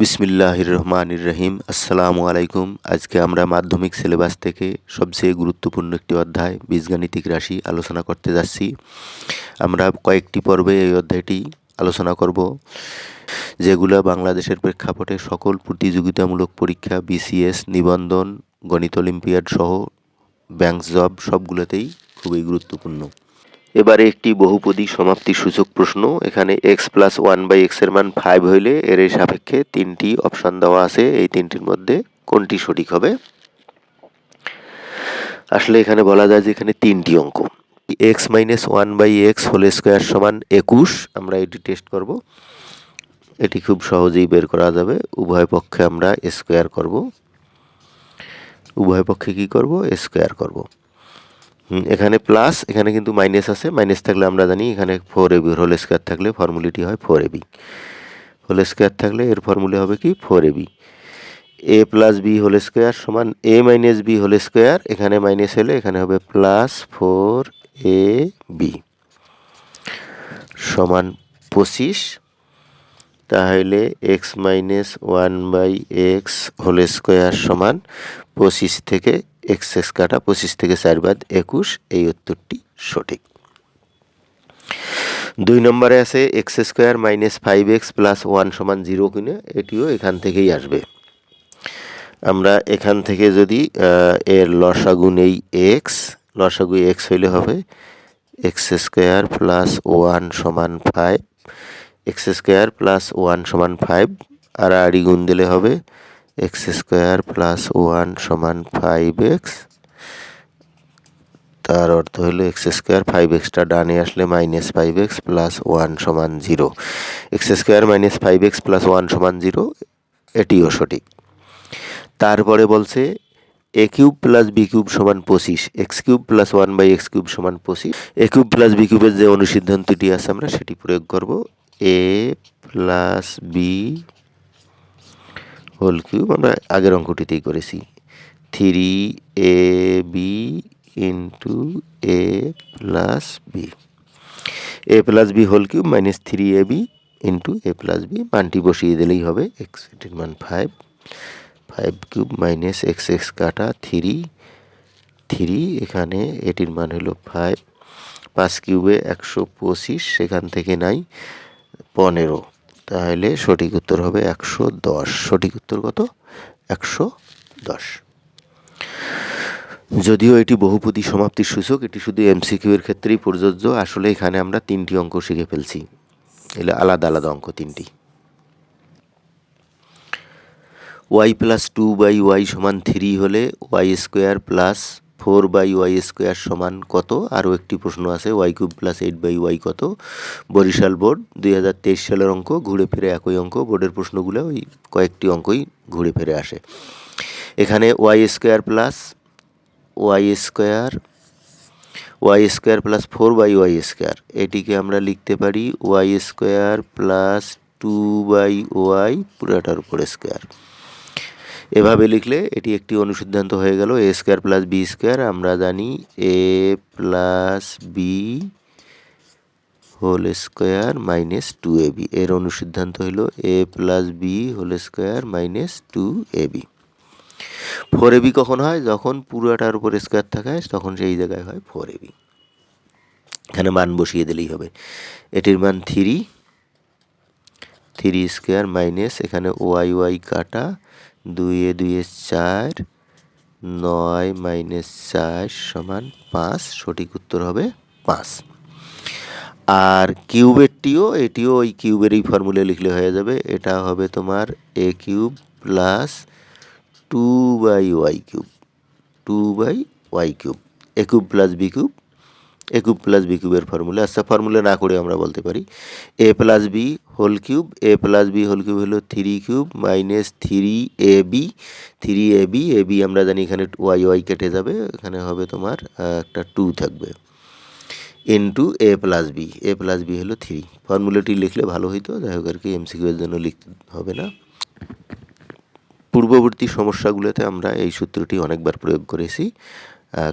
বিসমিল্লাহির রহমানির রহিম আসসালামু আলাইকুম। আজকে আমরা মাধ্যমিক সিলেবাস থেকে সবচেয়ে গুরুত্বপূর্ণ একটি অধ্যায়, বীজগাণিতিক রাশি, আলোচনা করতে যাচ্ছি। আমরা কয়েকটি পর্বে এই অধ্যায়টি আলোচনা করব, যেগুলো বাংলাদেশের প্রেক্ষাপটে সকল প্রতিযোগিতামূলক পরীক্ষা বিসিএস নিবন্ধন, গণিত অলিম্পিয়াড সহ ব্যাংক জব সবগুলোতেই খুবই গুরুত্বপূর্ণ। এবারে একটি বহুপদী সমাপ্তি সূচক প্রশ্ন। এখানে এক্স প্লাস ওয়ান বাই এক্সের মান ফাইভ হইলে এর সাপেক্ষে তিনটি অপশন দেওয়া আছে। এই তিনটির মধ্যে কোনটি সঠিক হবে? আসলে এখানে বলা যায় যে এখানে তিনটি অঙ্ক। X minus one by X whole square সমান একুশ। আমরা এটি টেস্ট করব। এটি খুব সহজেই বের করা যাবে। উভয় পক্ষে আমরা স্কোয়ার করব। উভয় পক্ষে কি করব? স্কোয়ার করব। এখানে প্লাস এখানে কিন্তু মাইনাস আছে। মাইনাস থাকলে আমরা জানি এখানে ফোর এবি হোল স্কোয়ার থাকলে ফর্মুলিটি হয় ফোর এবি হোল স্কোয়ার থাকলে এর ফর্মুলা হবে কি? Four A B A plus B whole square সমান A minus B whole square এখানে মাইনাস হলে এখানে হবে প্লাস ফোর এ বি সমান পঁচিশ, তাহলে X minus one by X whole square সমান পঁচিশ থেকে এক্স এক্স কাটা পঁচিশ থেকে চার বাদ একুশ, এই উত্তরটি সঠিক। দুই নম্বরে আছে X square minus five X plus one সমান জিরো কিনে, এটিও এখান থেকেই আসবে। আমরা এখান থেকে যদি এর লসাগু নেই এক্স, লসাগু এক্স হইলে হবে এক্স স্কোয়ার প্লাস ওয়ান সমান five, X square plus one সমান ফাইভ, আর আড়ি গুণ দিলে হবে এক্স স্কোয়ার প্লাস ওয়ান সমান ফাইভ এক্স, তার অর্থ হলো এক্স স্কোয়ার ফাইভ এক্সটা ডানে আসলে minus five X plus one সমান zero. X square minus five X plus one সমান জিরো, এটিও সঠিক। তারপরে বলছে A cube plus B cube সমান পঁচিশ, X cube plus one by X cube সমান পঁচিশ। এ কিউব প্লাস বি কিউবের যে অনুসিদ্ধান্তটি আছে আমরা সেটি প্রয়োগ করব। A plus B whole cube আমরা আগের অঙ্কটিতেই করেছি। Three A B into A plus B A plus B whole cube minus three A B into A plus B মানটি বসিয়ে দিলেই হবে এক্স এটির মান five five cube minus x x কাটা থ্রি থ্রি এখানে এটির মান হলো ফাইভ পাঁচ কিউবে একশো পঁচিশ, সেখান থেকে নাই পনেরো। তাহলে সঠিক উত্তর হবে একশো দশ। সঠিক উত্তর কত? একশো দশ। যদিও এটি বহুপদী সমাপ্তির সূচক, এটি শুধু এমসিকিউ এর ক্ষেত্রেই প্রযোজ্য। আসলে এখানে আমরা তিনটি অঙ্ক শিখে ফেলছি। এগুলো আলাদা আলাদা অঙ্ক তিনটি। Y plus two by y সমান থ্রি হলে y square plus four by y square সমান কত? আরও একটি প্রশ্ন আছে, y cube plus eight by y কত? বরিশাল বোর্ড, দুই হাজার তেইশ সালের অঙ্ক, ঘুরে ফিরে একই অঙ্ক, বোর্ডের প্রশ্নগুলো ওই কয়েকটি অঙ্কই ঘুরে ফিরে আসে। এখানে Y square plus Y square Y square plus four by Y square, এটিকে আমরা লিখতে পারি Y square plus two by Y পুরাটার উপর স্কোয়ার। এভাবে লিখলে এটি একটি অনুসিদ্ধান্ত হয়ে গেল। A square plus B square, আমরা জানি A plus B whole square minus two A B. এর অনুসিদ্ধান্ত হলো A plus B whole square minus two A B. Four AB কখন হয়? যখন পুরোটার উপর স্কোয়ার থাকায় তখন সেই জায়গায় হয় ফোর এবি এখানে মান বসিয়ে দিলেই হবে। এটির মান থ্রি থ্রি স্কোয়ার মাইনাস এখানে ওয়াই ওয়াই কাটা দুইয়ে দুইয়ে চার, নয় মাইনাস চার সমান পাঁচ, সঠিক উত্তর হবে পাঁচ। আর কিউবেরটিও, এটিও ওই কিউবেরই ফর্মুলা লিখলে হয়ে যাবে। এটা হবে তোমার A cube plus two by y cube two by y cube, A cube plus B cube A cube plus B কিউবের ফর্মুলা আচ্ছা ফর্মুলা না করে আমরা বলতে পারি। A plus B whole cube A plus B whole cube হলো three cube minus three A B three A B A B আমরা জানি এখানে ওয়াই ওয়াই কেটে যাবে। এখানে হবে তোমার একটা টু থাকবে। Into A plus B A plus B হলো থ্রি ফর্মুলাটি লিখলে ভালো হইতো। যাই হোক আর কি এমসিকিউ এর জন্য লিখতে হবে না। পূর্ববর্তী সমস্যাগুলোতে আমরা এই সূত্রটি অনেকবার প্রয়োগ করেছি।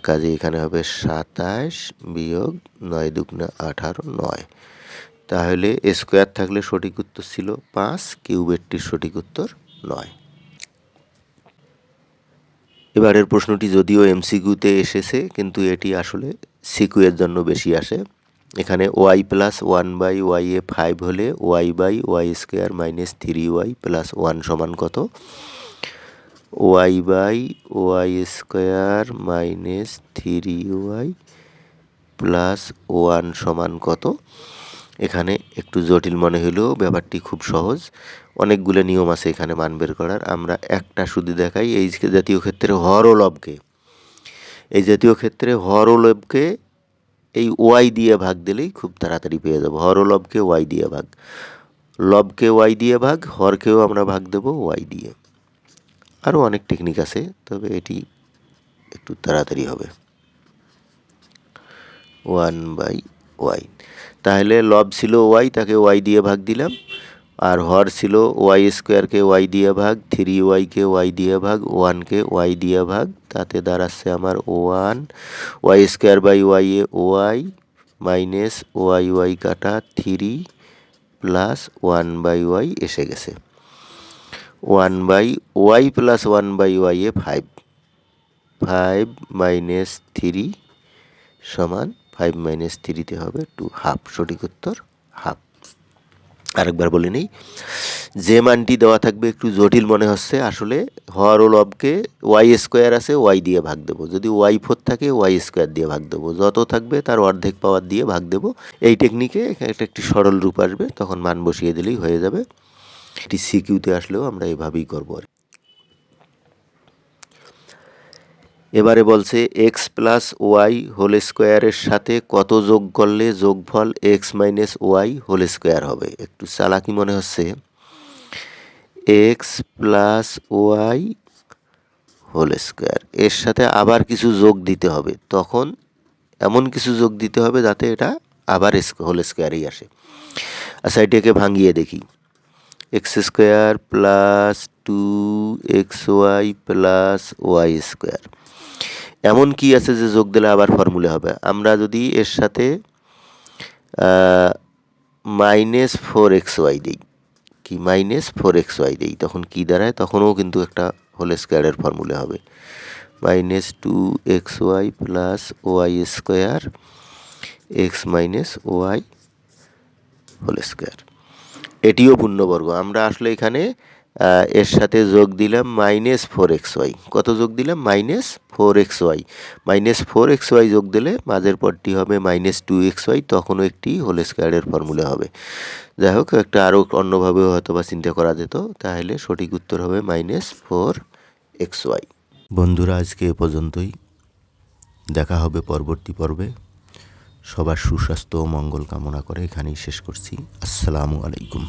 কাজে এখানে হবে সাতাশ বিয়োগ নয় দুগুণে আঠারো নয়। তাহলে স্কোয়ার থাকলে সঠিক উত্তর ছিল পাঁচ, কিউবেরটির সঠিক উত্তর নয়। এবারের প্রশ্নটি যদিও এমসিকিউতে এসেছে, কিন্তু এটি আসলে সিকিউয়ের জন্য বেশি আসে। এখানে y plus one by y A five হলে y by y square minus three y plus one সমান কত? Y by y square minus three y plus one সমান কত? এখানে একটু জটিল মনে হলেও ব্যাপারটি খুব সহজ। অনেকগুলো নিয়ম আছে এখানে মান বের করার। আমরা একটা শুধু দেখাই এই জাতীয় ক্ষেত্রে হর ও লবকে। এই জাতীয় ক্ষেত্রে হর ও লবকে এই ওয়াই দিয়ে ভাগ দিলেই খুব তাড়াতাড়ি পেয়ে যাব। হর ও লবকে ওয়াই দিয়ে ভাগ। লবকে ওয়াই দিয়ে ভাগ, হরকেও আমরা ভাগ দেবো ওয়াই দিয়ে। আরও অনেক টেকনিক আছে, তবে এটি একটু তাড়াতাড়ি হবে। ওয়ান বাই ওয়াই তাহলে লব ছিল ওয়াই তাকে ওয়াই দিয়ে ভাগ দিলাম। আর হর ছিল ওয়াই স্কোয়ারকে ওয়াই দিয়ে ভাগ থ্রি ওয়াইকে ওয়াই দিয়ে ভাগ ওয়ানকে ওয়াই দিয়ে ভাগ। তাতে দাঁড়াচ্ছে আমার one y square by y A y minus y y কাটা three plus one by y এসে গেছে। One by y plus one by y A five five minus three সমান ফাইভ মাইনাস থ্রিতে হবে টু হাফ সঠিক উত্তর half আরেকবার বলে নেই, যে মানটি দেওয়া থাকবে একটু জটিল মনে হচ্ছে, আসলে হর ও লবকে ওয়াই স্কোয়ার আছে ওয়াই দিয়ে ভাগ দেবো। যদি ওয়াই ফোর থাকে ওয়াই স্কোয়ার দিয়ে ভাগ দেবো। যত থাকবে তার অর্ধেক পাওয়ার দিয়ে ভাগ দেবো। এই টেকনিকে একটা একটি সরল রূপ আসবে, তখন মান বসিয়ে দিলেই হয়ে যাবে। এটি সিকিউতে আসলেও আমরা এভাবেই করব। আর এবারে বলছে এক্স প্লাস ওয়াই হোল স্কোয়ারের সাথে কত যোগ করলে যোগফল x minus y whole square হবে? একটু চালাকি মনে হচ্ছে। X plus y whole square এর সাথে আবার কিছু যোগ দিতে হবে। তখন এমন কিছু যোগ দিতে হবে যাতে এটা আবার হোল স্কোয়ারেই আসে। আচ্ছা এটাকে ভাঙিয়ে দেখি। X square plus two x y plus y square. এমন কি আছে যে যোগ দিলে আবার ফর্মুলা হবে? আমরা যদি এর সাথে মাইনাস ফোর এক্স ওয়াই দিই, কি মাইনাস ফোর এক্স ওয়াই দিই, তখন কি দাঁড়ায়? তখনও কিন্তু একটা হোল স্কোয়ারের ফর্মুলা হবে। Minus two x y plus y square, x minus y whole square. এটিও পূর্ণবর্গ। আমরা আসলে এখানে এর সাথে যোগ দিলাম মাইনাস ফোর এক্স ওয়াই কত যোগ দিলাম? Minus four x y minus four x y যোগ দিলে মাঝের পরটি হবে মাইনাস টু এক্স ওয়াই তখনও একটি হোল স্কোয়ারের ফর্মুলা হবে। যাই হোক, একটা আরও অন্যভাবেও হয়তো বা চিন্তা করা যেত, তাহলে সঠিক উত্তর হবে মাইনাস ফোর এক্স ওয়াই বন্ধুরা, আজকে এ পর্যন্তই। দেখা হবে পরবর্তী পর্বে। সবার সুস্বাস্থ্য ও মঙ্গল কামনা করে এখানেই শেষ করছি। আসসালামু আলাইকুম।